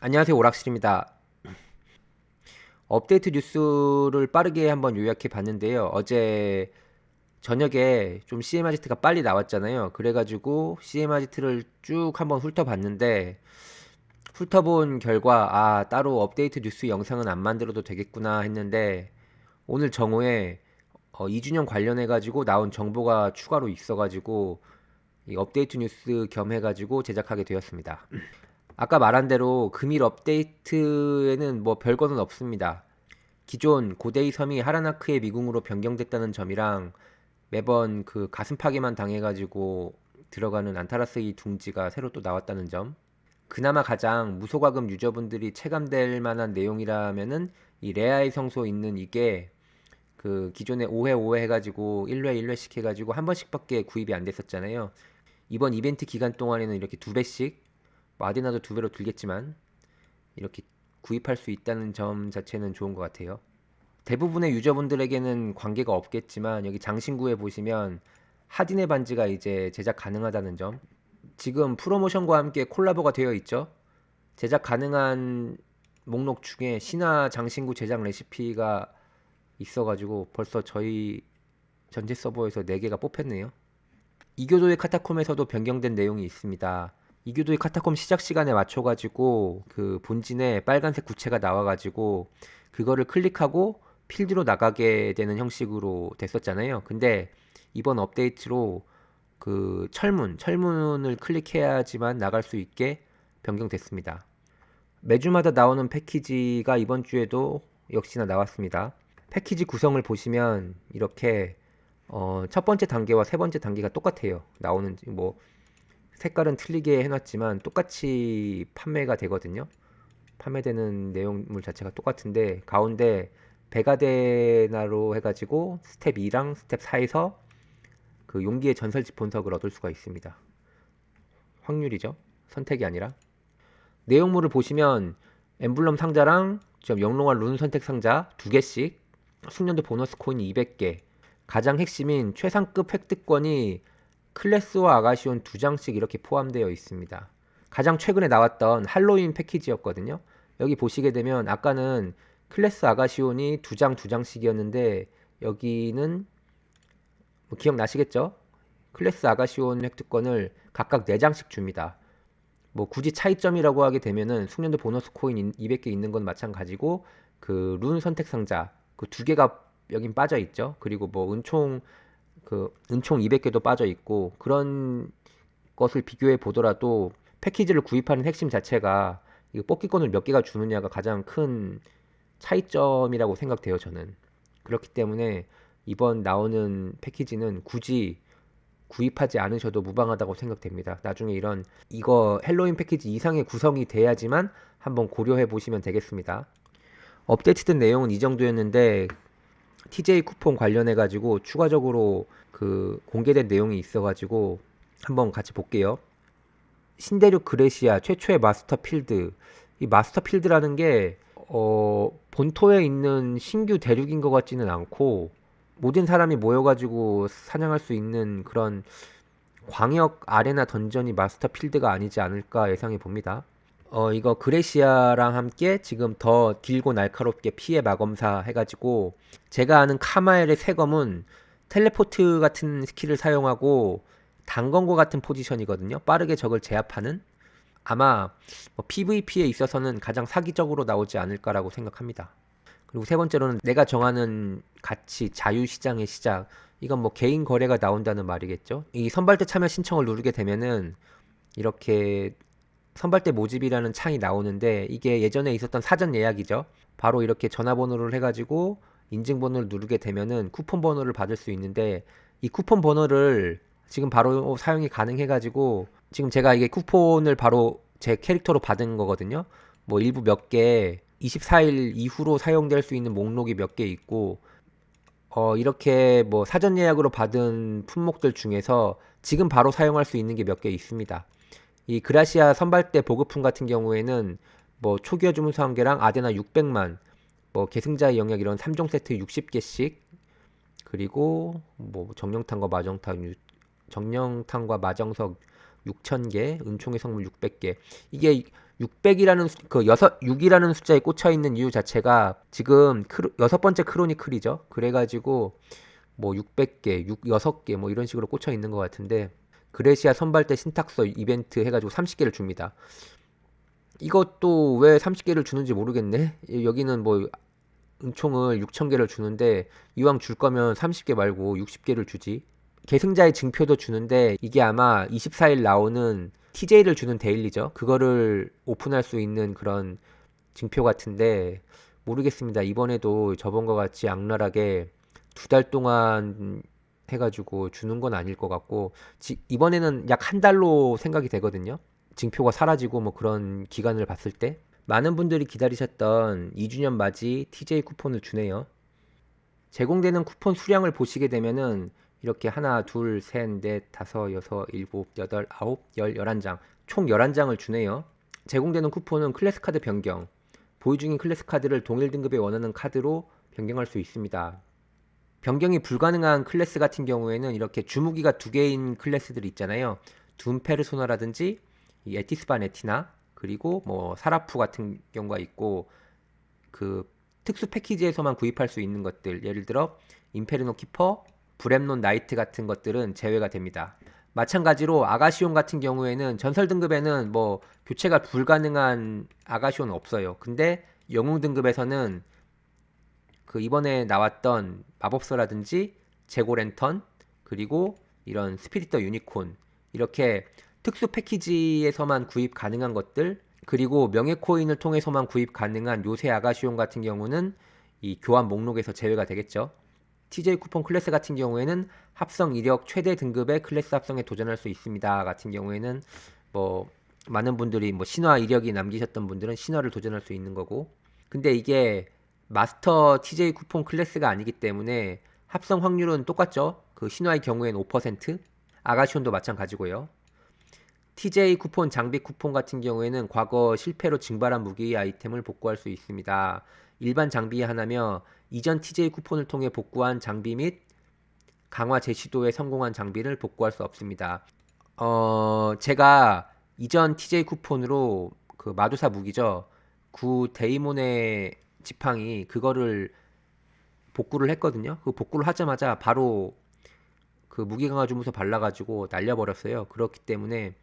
안녕하세요 오락실입니다. 업데이트 뉴스를 빠르게 한번 요약해 봤는데요. 어제 저녁에 좀 CMRGT가 빨리 나왔잖아요. 그래가지고 CMRGT를 쭉 한번 훑어봤는데 훑어본 결과 아 따로 업데이트 뉴스 영상은 안 만들어도 되겠구나 했는데 오늘 정오에 어, 2주년 관련해가지고 나온 정보가 추가로 있어가지고 이 업데이트 뉴스 겸 해가지고 제작하게 되었습니다. 아까 말한 대로 금일 업데이트에는 뭐 별거는 없습니다. 기존 고데이 섬이 하라나크의 미궁으로 변경됐다는 점이랑 매번 그 가슴 파괴만 당해가지고 들어가는 안타라스의 둥지가 새로 또 나왔다는 점. 그나마 가장 무소과금 유저분들이 체감될 만한 내용이라면은 이 레아의 성소 있는 이게 그 기존에 5회 5회 해가지고 1회 1회씩 해가지고 한 번씩밖에 구입이 안 됐었잖아요. 이번 이벤트 기간 동안에는 이렇게 두 배씩 마디나도 두 배로 들겠지만 이렇게 구입할 수 있다는 점 자체는 좋은 것 같아요. 대부분의 유저분들에게는 관계가 없겠지만 여기 장신구에 보시면 하딘의 반지가 이제 제작 가능하다는 점. 지금 프로모션과 함께 콜라보가 되어 있죠. 제작 가능한 목록 중에 신화 장신구 제작 레시피가 있어가지고 벌써 저희 전체 서버에서 4개가 뽑혔네요. 이교도의 카타콤에서도 변경된 내용이 있습니다. 이교도의 카타콤 시작 시간에 맞춰가지고 그 본진에 빨간색 구체가 나와가지고 그거를 클릭하고 필드로 나가게 되는 형식으로 됐었잖아요. 근데 이번 업데이트로 그 철문, 철문을 클릭해야지만 나갈 수 있게 변경됐습니다. 매주마다 나오는 패키지가 이번 주에도 역시나 나왔습니다. 패키지 구성을 보시면 이렇게 어, 첫 번째 단계와 세 번째 단계가 똑같아요. 나오는 뭐 색깔은 틀리게 해놨지만 똑같이 판매가 되거든요. 판매되는 내용물 자체가 똑같은데 가운데 베가데나로 해가지고 스텝 2랑 스텝 4에서 그 용기의 전설집 본석을 얻을 수가 있습니다. 확률이죠. 선택이 아니라. 내용물을 보시면 엠블럼 상자랑 지금 영롱한 룬 선택 상자 두 개씩 숙련도 보너스 코인 200개 가장 핵심인 최상급 획득권이 클래스와 아가시온 두 장씩 이렇게 포함되어 있습니다. 가장 최근에 나왔던 할로윈 패키지였거든요. 여기 보시게 되면 아까는 클래스 아가시온이 두 장 두 장씩이었는데 여기는 뭐 기억나시겠죠? 클래스 아가시온 획득권을 각각 4장씩 줍니다. 뭐 굳이 차이점이라고 하게 되면은 숙련도 보너스 코인 200개 있는 건 마찬가지고 그 룬 선택 상자 그 두 개가 여긴 빠져 있죠. 그리고 뭐 은총 그 은총 200개도 빠져 있고 그런 것을 비교해 보더라도 패키지를 구입하는 핵심 자체가 이거 뽑기권을 몇 개가 주느냐가 가장 큰 차이점이라고 생각돼요, 저는. 그렇기 때문에 이번 나오는 패키지는 굳이 구입하지 않으셔도 무방하다고 생각됩니다. 나중에 이런 이거 헬로윈 패키지 이상의 구성이 돼야지만 한번 고려해 보시면 되겠습니다. 업데이트된 내용은 이 정도였는데 TJ 쿠폰 관련해 가지고 추가적으로 그 공개된 내용이 있어 가지고 한번 같이 볼게요. 신대륙 그레시아 최초의 마스터 필드. 이 마스터 필드라는 게 어, 본토에 있는 신규 대륙인 것 같지는 않고 모든 사람이 모여가지고 사냥할 수 있는 그런 광역 아레나 던전이 마스터 필드가 아니지 않을까 예상해 봅니다. 어, 이거 그레시아랑 함께 지금 더 길고 날카롭게 피해 마검사 해가지고 제가 아는 카마엘의 세검은 텔레포트 같은 스킬을 사용하고 단검과 같은 포지션이거든요. 빠르게 적을 제압하는 아마 뭐 PVP에 있어서는 가장 사기적으로 나오지 않을까라고 생각합니다. 그리고 세 번째로는 내가 정하는 가치, 자유시장의 시작. 이건 뭐 개인 거래가 나온다는 말이겠죠. 이 선발대 참여 신청을 누르게 되면은 이렇게 선발대 모집이라는 창이 나오는데 이게 예전에 있었던 사전 예약이죠. 바로 이렇게 전화번호를 해가지고 인증번호를 누르게 되면은 쿠폰 번호를 받을 수 있는데 이 쿠폰 번호를 지금 바로 사용이 가능해가지고 지금 제가 이게 쿠폰을 바로 제 캐릭터로 받은 거거든요. 뭐 일부 몇 개 24일 이후로 사용될 수 있는 목록이 몇 개 있고 어 이렇게 뭐 사전 예약으로 받은 품목들 중에서 지금 바로 사용할 수 있는 게 몇 개 있습니다. 이 그라시아 선발대 보급품 같은 경우에는 뭐 초기화 주문서 한 개랑 아데나 600만, 뭐 계승자의 영역 이런 3종 세트 60개씩 그리고 뭐 정령탄과 마정탄 정령탄과 마정석 6,000개, 은총의 성물 600개. 이게 600이라는 그 여섯 6이라는 숫자에 꽂혀 있는 이유 자체가 지금 크로, 여섯 번째 크로니클이죠. 그래 가지고 뭐 600개, 6 6개 뭐 이런 식으로 꽂혀 있는 것 같은데 그레시아 선발대 신탁서 이벤트 해가지고 30개를 줍니다. 이것도 왜 30개를 주는지 모르겠네. 여기는 뭐 은총을 6,000개를 주는데 이왕 줄 거면 30개 말고 60개를 주지. 계승자의 증표도 주는데 이게 아마 24일 나오는 TJ를 주는 데일리죠. 그거를 오픈할 수 있는 그런 증표 같은데 모르겠습니다. 이번에도 저번과 같이 악랄하게 두 달 동안 해가지고 주는 건 아닐 것 같고 지- 이번에는 약 한 달로 생각이 되거든요. 징표가 사라지고 뭐 그런 기간을 봤을 때 많은 분들이 기다리셨던 2주년 맞이 TJ 쿠폰을 주네요. 제공되는 쿠폰 수량을 보시게 되면은 이렇게 하나, 둘, 셋, 넷, 다섯, 여섯, 일곱, 여덟, 아홉, 열, 열한 장, 총 열한 장을 주네요. 제공되는 쿠폰은 클래스 카드 변경, 보유 중인 클래스 카드를 동일 등급에 원하는 카드로 변경할 수 있습니다. 변경이 불가능한 클래스 같은 경우에는 이렇게 주무기가 두 개인 클래스들 있잖아요. 둠 페르소나라든지 이 에티스반 에티나 그리고 뭐 사라프 같은 경우가 있고 그 특수 패키지에서만 구입할 수 있는 것들 예를 들어 임페르노 키퍼, 브렘논 나이트 같은 것들은 제외가 됩니다. 마찬가지로 아가시온 같은 경우에는 전설 등급에는 뭐 교체가 불가능한 아가시온 없어요. 근데 영웅 등급에서는 그 이번에 나왔던 마법서라든지 재고 랜턴 그리고 이런 스피리터 유니콘 이렇게 특수 패키지에서만 구입 가능한 것들 그리고 명예 코인을 통해서만 구입 가능한 요새 아가시온 같은 경우는 이 교환 목록에서 제외가 되겠죠. TJ 쿠폰 클래스 같은 경우에는 합성 이력 최대 등급의 클래스 합성에 도전할 수 있습니다. 같은 경우에는 뭐 많은 분들이 뭐 신화 이력이 남기셨던 분들은 신화를 도전할 수 있는 거고 근데 이게 마스터 TJ 쿠폰 클래스가 아니기 때문에 합성 확률은 똑같죠. 그 신화의 경우에는 5%, 아가시온도 마찬가지고요. TJ 쿠폰, 장비 쿠폰 같은 경우에는 과거 실패로 증발한 무기 아이템을 복구할 수 있습니다. 일반 장비 하나며 이전 TJ 쿠폰을 통해 복구한 장비 및 강화 제시도에 성공한 장비를 복구할 수 없습니다. 어, 제가 이전 TJ 쿠폰으로 그 마두사 무기죠. 구 데이몬의 지팡이 그거를 복구를 했거든요. 그 복구를 하자마자 바로 그 무기 강화 주문서 발라가지고 날려버렸어요. 그렇기 때문에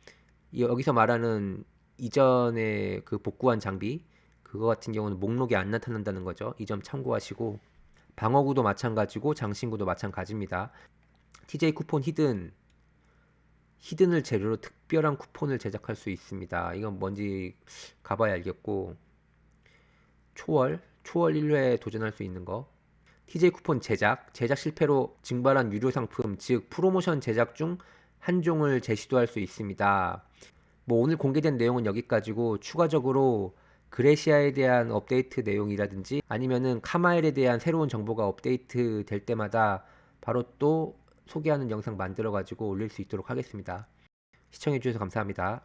이- 여기서 말하는 이전에 그 복구한 장비 그거 같은 경우는 목록에 안 나타난다는 거죠. 이 점 참고하시고 방어구도 마찬가지고 장신구도 마찬가지입니다. TJ 쿠폰 히든 히든을 재료로 특별한 쿠폰을 제작할 수 있습니다. 이건 뭔지 가봐야 알겠고 초월 초월 1회 도전할 수 있는 거 TJ 쿠폰 제작 제작 실패로 증발한 유료 상품 즉 프로모션 제작 중 한 종을 재시도할 수 있습니다. 뭐 오늘 공개된 내용은 여기까지고 추가적으로 그레시아에 대한 업데이트 내용이라든지 아니면은 카마엘에 대한 새로운 정보가 업데이트 될 때마다 바로 또 소개하는 영상 만들어 가지고 올릴 수 있도록 하겠습니다. 시청해 주셔서 감사합니다.